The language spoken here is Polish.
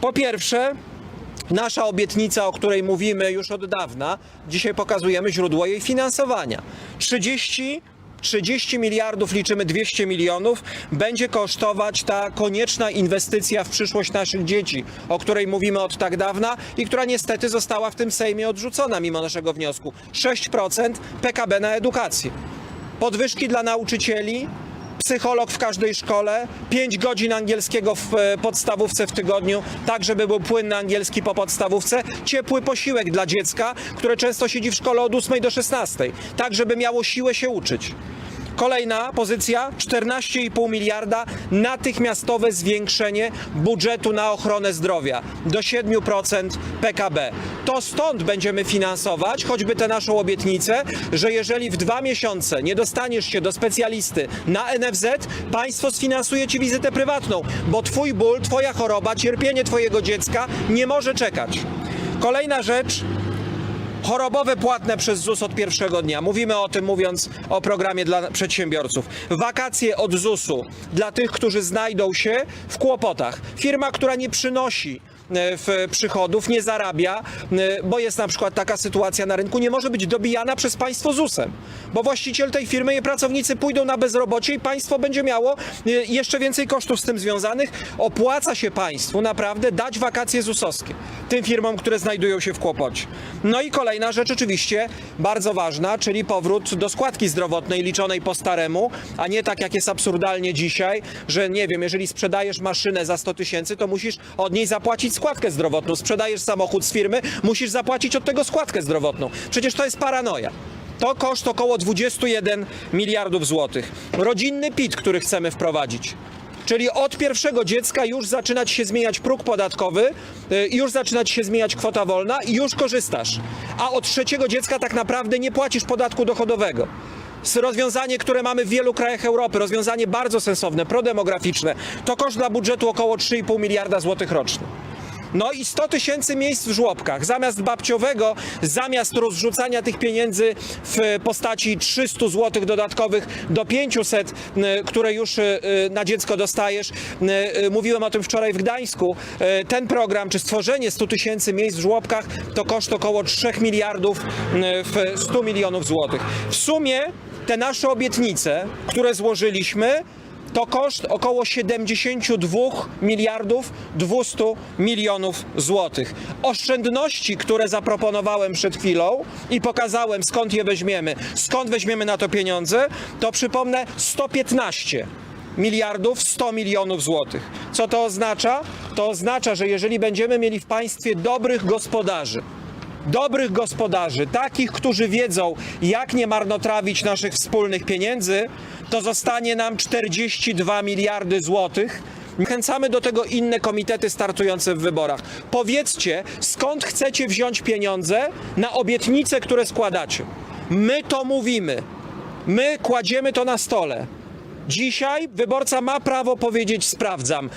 Po pierwsze, nasza obietnica, o której mówimy już od dawna, dzisiaj pokazujemy źródło jej finansowania. 30 30 miliardów, liczymy 200 milionów, będzie kosztować ta konieczna inwestycja w przyszłość naszych dzieci, o której mówimy od tak dawna i która niestety została w tym Sejmie odrzucona mimo naszego wniosku. 6% PKB na edukację. Podwyżki dla nauczycieli, psycholog w każdej szkole, 5 godzin angielskiego w e, podstawówce w tygodniu, tak żeby był płynny angielski po podstawówce, ciepły posiłek dla dziecka, które często siedzi w szkole od 8 do 16, tak żeby miało siłę się uczyć. Kolejna pozycja 14,5 miliarda natychmiastowe zwiększenie budżetu na ochronę zdrowia do 7% PKB. To stąd będziemy finansować choćby tę naszą obietnicę, że jeżeli w dwa miesiące nie dostaniesz się do specjalisty na NFZ, państwo sfinansuje ci wizytę prywatną, bo twój ból, twoja choroba, cierpienie twojego dziecka nie może czekać. Kolejna rzecz chorobowe płatne przez ZUS od pierwszego dnia. Mówimy o tym mówiąc o programie dla przedsiębiorców. Wakacje od ZUS-u dla tych, którzy znajdą się w kłopotach. Firma, która nie przynosi e, w przychodów, nie zarabia, e, bo jest na przykład taka sytuacja na rynku, nie może być dobijana przez państwo ZUS-em, bo właściciel tej firmy i pracownicy pójdą na bezrobocie i państwo będzie miało e, jeszcze więcej kosztów z tym związanych. Opłaca się państwu naprawdę dać wakacje ZUS-owskie tym firmom, które znajdują się w kłopocie. No i kolejna rzecz oczywiście bardzo ważna, czyli powrót do składki zdrowotnej liczonej po staremu, a nie tak jak jest absurdalnie dzisiaj, że nie wiem, jeżeli sprzedajesz maszynę za 100 tysięcy, to musisz od niej zapłacić składkę zdrowotną. Sprzedajesz samochód z firmy, musisz zapłacić od tego składkę zdrowotną. Przecież to jest paranoja. To koszt około 21 miliardów złotych. Rodzinny PIT, który chcemy wprowadzić. Czyli od pierwszego dziecka już zaczynać się zmieniać próg podatkowy, y, już zaczynać się zmieniać kwota wolna i już korzystasz. A od trzeciego dziecka tak naprawdę nie płacisz podatku dochodowego. Rozwiązanie, które mamy w wielu krajach Europy, rozwiązanie bardzo sensowne, prodemograficzne, to koszt dla budżetu około 3,5 miliarda złotych rocznie. No i 100 tysięcy miejsc w żłobkach. Zamiast babciowego, zamiast rozrzucania tych pieniędzy w postaci 300 zł dodatkowych do 500, y, które już y, y, na dziecko dostajesz. Y, Mówiłem o tym wczoraj w Gdańsku. Ten program, czy stworzenie 100 tysięcy miejsc w żłobkach, to koszt około 3 miliardów w 100 milionów złotych. W sumie te nasze obietnice, które złożyliśmy, to koszt około 72 miliardów 200 milionów złotych. Oszczędności, które zaproponowałem przed chwilą i pokazałem skąd je weźmiemy, skąd weźmiemy na to pieniądze, to przypomnę 115 miliardów 100 milionów złotych. Co to oznacza? To oznacza, że jeżeli będziemy mieli w państwie dobrych gospodarzy, dobrych gospodarzy, takich, którzy wiedzą, jak nie marnotrawić naszych wspólnych pieniędzy, to zostanie nam 42 miliardy złotych. Zachęcamy do tego inne komitety startujące w wyborach. Powiedzcie, skąd chcecie wziąć pieniądze na obietnice, które składacie. My to mówimy. My kładziemy to na stole. Dzisiaj wyborca ma prawo powiedzieć sprawdzam.